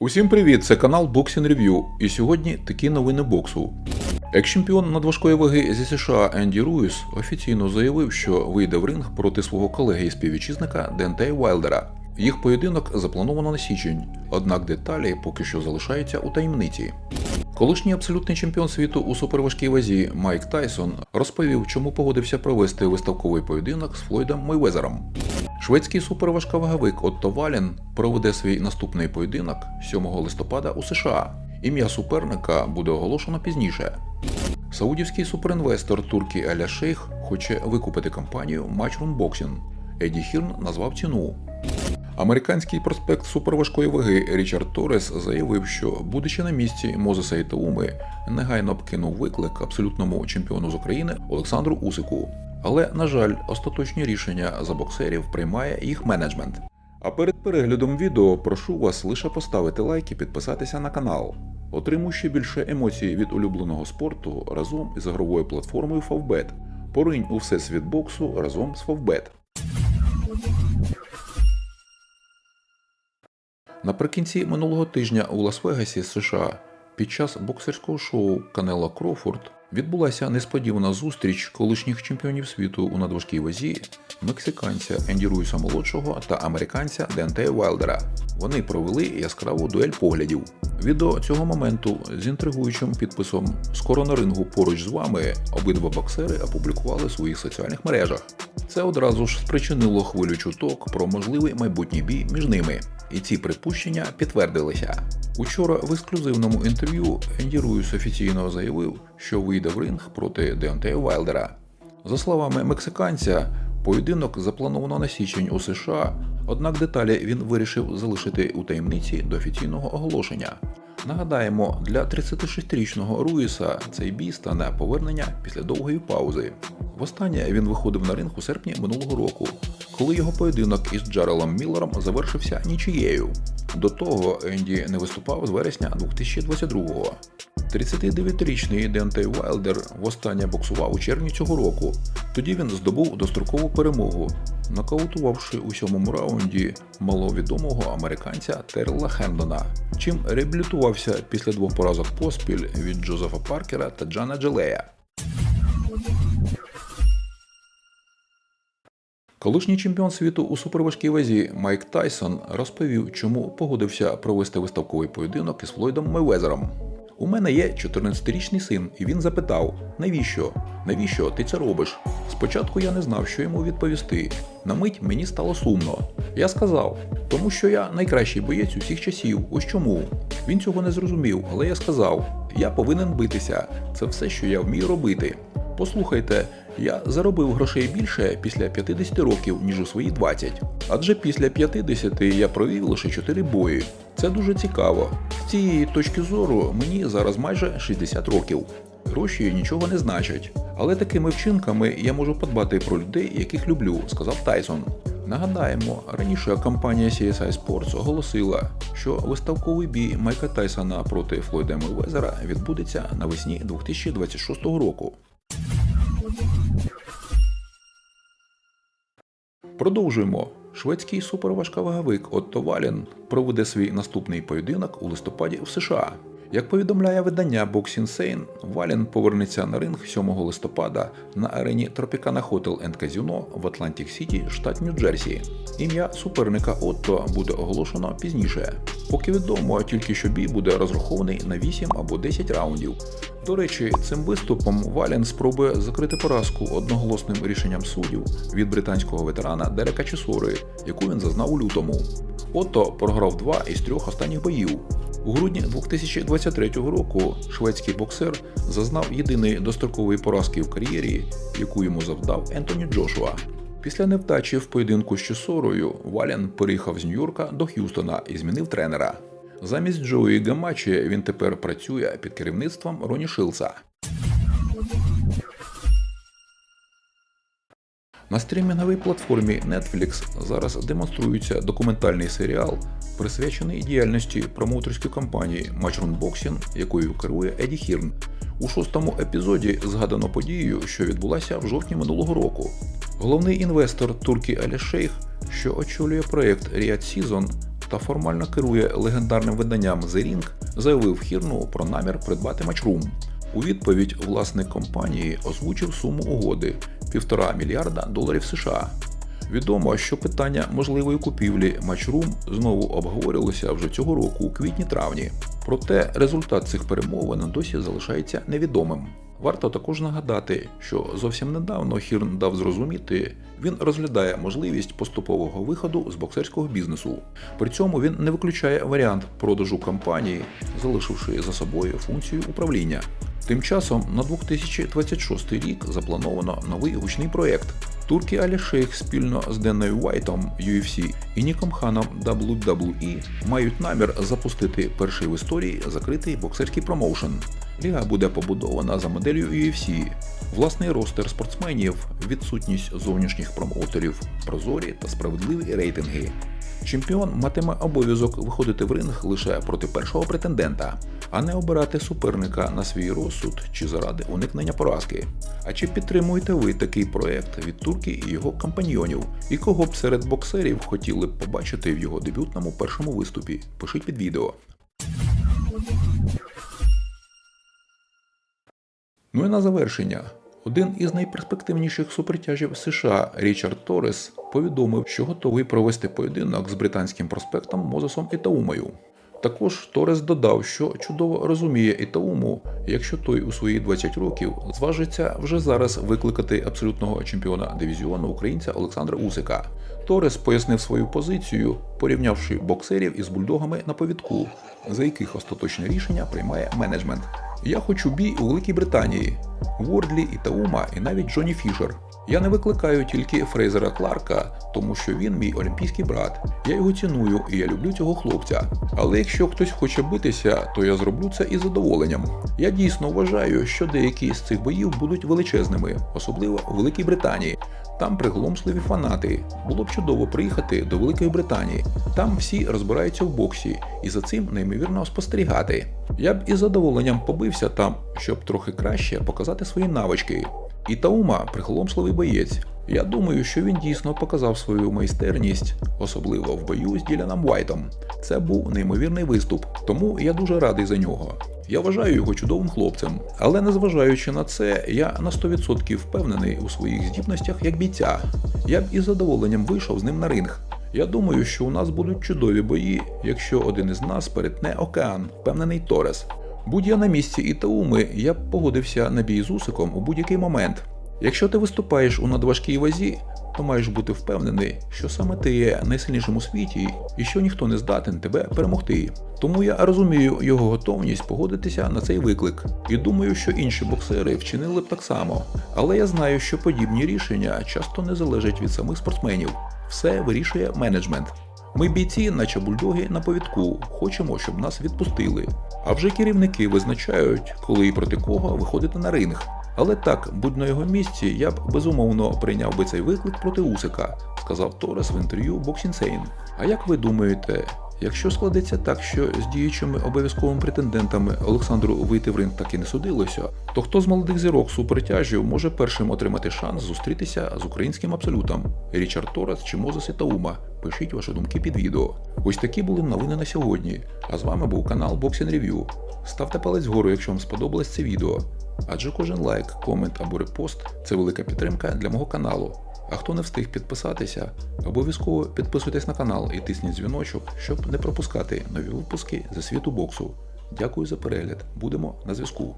Усім привіт! Це канал Boxing Review. І сьогодні такі новини боксу. Екс-чемпіон надважкої ваги зі США Енді Руїс офіційно заявив, що вийде в ринг проти свого колеги і співвітчизника Дентея Вайлдера. Їх поєдинок заплановано на січень, однак деталі поки що залишаються у таємниці. Колишній абсолютний чемпіон світу у суперважкій вазі Майк Тайсон розповів, чому погодився провести виставковий поєдинок з Флойдом Мейвезером. Шведський суперважковаговик Отто Валін проведе свій наступний поєдинок 7 листопада у США. Ім'я суперника буде оголошено пізніше. Саудівський суперінвестор Туркі Аля Шейх хоче викупити компанію Matchroom Boxing. Еді Хірн назвав ціну. Американський проспект суперважкої ваги Річард Торрес заявив, що, будучи на місці Мозеса і Тауми, негайно б кинув виклик абсолютному чемпіону з України Олександру Усику. Але, на жаль, остаточні рішення за боксерів приймає їх менеджмент. А перед переглядом відео прошу вас лише поставити лайк і підписатися на канал. Отримуй ще більше емоцій від улюбленого спорту разом із ігровою платформою Favbet. Поринь у всесвіт боксу разом з Favbet. Наприкінці минулого тижня у Лас-Вегасі, США, під час боксерського шоу Канела Крофорд відбулася несподівана зустріч колишніх чемпіонів світу у надважкій вазі, мексиканця Енді Руїса молодшого та американця Дентея Вайлдера. Вони провели яскраву дуель поглядів. Відео цього моменту з інтригуючим підписом Скоро на рингу поруч з вами обидва боксери опублікували в своїх соціальних мережах. Це одразу ж спричинило хвилю чуток про можливий майбутній бій між ними. І ці припущення підтвердилися. Учора в ексклюзивному інтерв'ю Енді Руїс офіційно заявив, що вийде в ринг проти Деонтея Вайлдера. За словами мексиканця, поєдинок заплановано на січень у США, однак деталі він вирішив залишити у таємниці до офіційного оголошення. Нагадаємо, для 36-річного Руїса цей бій стане повернення після довгої паузи. Востаннє він виходив на ринг у серпні минулого року, коли його поєдинок із Джарелом Міллером завершився нічиєю. До того Енді не виступав з вересня 2022-го. 39-річний Дентей Вайлдер востаннє боксував у червні цього року. Тоді він здобув дострокову перемогу, нокаутувавши у сьомому раунді маловідомого американця Терла Хендона, чим реабілітувався після двох поразок поспіль від Джозефа Паркера та Джана Джелея. Колишній чемпіон світу у суперважкій вазі Майк Тайсон розповів, чому погодився провести виставковий поєдинок із Флойдом Мейвезером. У мене є 14-річний син, і він запитав: навіщо? Навіщо ти це робиш? Спочатку я не знав, що йому відповісти. На мить мені стало сумно. Я сказав, тому що я найкращий боєць усіх часів. Ось чому. Він цього не зрозумів, але я сказав: я повинен битися. Це все, що я вмію робити. Послухайте, я заробив грошей більше після 50 років, ніж у свої 20. Адже після 50 я провів лише 4 бої. Це дуже цікаво. З цієї точки зору мені зараз майже 60 років. Гроші нічого не значать. Але такими вчинками я можу подбати про людей, яких люблю, сказав Тайсон. Нагадаємо, раніше компанія CSI Sports оголосила, що виставковий бій Майка Тайсона проти Флойда Мейвезера відбудеться навесні 2026 року. Продовжуємо. Шведський суперважковаговик Отто Валін проведе свій наступний поєдинок у листопаді в США. Як повідомляє видання Boxing Sane, Валін повернеться на ринг 7 листопада на арені Tropicana Hotel and Casino в Атлантик Сіті, штат Нью-Джерсі. Ім'я суперника Отто буде оголошено пізніше. Поки відомо, тільки що бій буде розрахований на 8 або 10 раундів. До речі, цим виступом Валін спробує закрити поразку одноголосним рішенням суддів від британського ветерана Дерека Чесори, яку він зазнав у лютому. Отто програв два із трьох останніх боїв. У грудні 2023 року шведський боксер зазнав єдиної дострокової поразки в кар'єрі, яку йому завдав Ентоні Джошуа. Після невдачі в поєдинку з Чесорою Валян переїхав з Нью-Йорка до Х'юстона і змінив тренера. Замість Джоуї Гамачі він тепер працює під керівництвом Роні Шилса. На стрімінговій платформі Netflix зараз демонструється документальний серіал, присвячений діяльності промоутерської компанії Matchroom Boxing, якою керує Еді Хірн. У шостому епізоді згадано подію, що відбулася в жовтні минулого року. Головний інвестор Туркі Алі Шейх, що очолює проєкт Riyadh Season та формально керує легендарним виданням The Ring, заявив Хірну про намір придбати Matchroom. У відповідь власник компанії озвучив суму угоди півтора мільярда доларів США. Відомо, що питання можливої купівлі Matchroom знову обговорювалося вже цього року у квітні-травні. Проте результат цих перемовин досі залишається невідомим. Варто також нагадати, що зовсім недавно Хірн дав зрозуміти, він розглядає можливість поступового виходу з боксерського бізнесу. При цьому він не виключає варіант продажу компанії, залишивши за собою функцію управління. Тим часом на 2026 рік заплановано новий гучний проєкт. Туркі Алі Шейх спільно з Денною Вайтом UFC і Ніком Ханом WWE мають намір запустити перший в історії закритий боксерський промоушен. Ліга буде побудована за моделлю UFC. Власний ростер спортсменів, відсутність зовнішніх промоутерів, прозорі та справедливі рейтинги. Чемпіон матиме обов'язок виходити в ринг лише проти першого претендента, а не обирати суперника на свій розсуд чи заради уникнення поразки. А чи підтримуєте ви такий проект від Турки і його компаньйонів? І кого б серед боксерів хотіли б побачити в його дебютному першому виступі? Пишіть під відео. Ну і на завершення. Один із найперспективніших супертяжів США Річард Торрес повідомив, що готовий провести поєдинок з британським проспектом Мозесом Ітаумою. Також Торрес додав, що чудово розуміє Ітауму, якщо той у свої 20 років зважиться вже зараз викликати абсолютного чемпіона дивізіону українця Олександра Усика. Торрес пояснив свою позицію, порівнявши боксерів із бульдогами на повідку, за яких остаточне рішення приймає менеджмент. Я хочу бій у Великій Британії, Вордлі, Ітаума і навіть Джоні Фішер. Я не викликаю тільки Фрейзера Кларка, тому що він мій олімпійський брат. Я його ціную і я люблю цього хлопця. Але якщо хтось хоче битися, то я зроблю це із задоволенням. Я дійсно вважаю, що деякі з цих боїв будуть величезними, особливо у Великій Британії. Там приголомшливі фанати. Було б чудово приїхати до Великої Британії. Там всі розбираються в боксі, і за цим неймовірно спостерігати. Я б із задоволенням побився там, щоб трохи краще показати свої навички. І Таума приголомшливий боєць. Я думаю, що він дійсно показав свою майстерність, особливо в бою з Діляном Вайтом. Це був неймовірний виступ, тому я дуже радий за нього. Я вважаю його чудовим хлопцем, але незважаючи на це, я на 100% впевнений у своїх здібностях як бійця. Я б із задоволенням вийшов з ним на ринг. Я думаю, що у нас будуть чудові бої, якщо один із нас перетне океан, впевнений Торес. Будь я на місці Ітауми, я б погодився на бій з Усиком у будь-який момент. Якщо ти виступаєш у надважкій вазі, то маєш бути впевнений, що саме ти є найсильнішим у світі і що ніхто не здатен тебе перемогти. Тому я розумію його готовність погодитися на цей виклик і думаю, що інші боксери вчинили б так само. Але я знаю, що подібні рішення часто не залежать від самих спортсменів. Все вирішує менеджмент. Ми бійці, наче бульдоги на повідку, хочемо, щоб нас відпустили. А вже керівники визначають, коли і проти кого виходити на ринг. Але так, будь на його місці, я б безумовно прийняв би цей виклик проти Усика, сказав Торес в інтерв'ю Sane. А як ви думаєте, якщо складеться так, що з діючими обов'язковими претендентами Олександру вийти в ринг так і не судилося, то хто з молодих зірок супертяжів може першим отримати шанс зустрітися з українським абсолютом? Річард Торес чи Мозес Ітаума? Пишіть ваші думки під відео. Ось такі були новини на сьогодні. А з вами був канал Boxing Review. Ставте палець вгору, якщо вам сподобалось це відео. Адже кожен лайк, комент або репост це велика підтримка для мого каналу. А хто не встиг підписатися, обов'язково підписуйтесь на канал і тисніть дзвіночок, щоб не пропускати нові випуски за світу боксу. Дякую за перегляд. Будемо на зв'язку.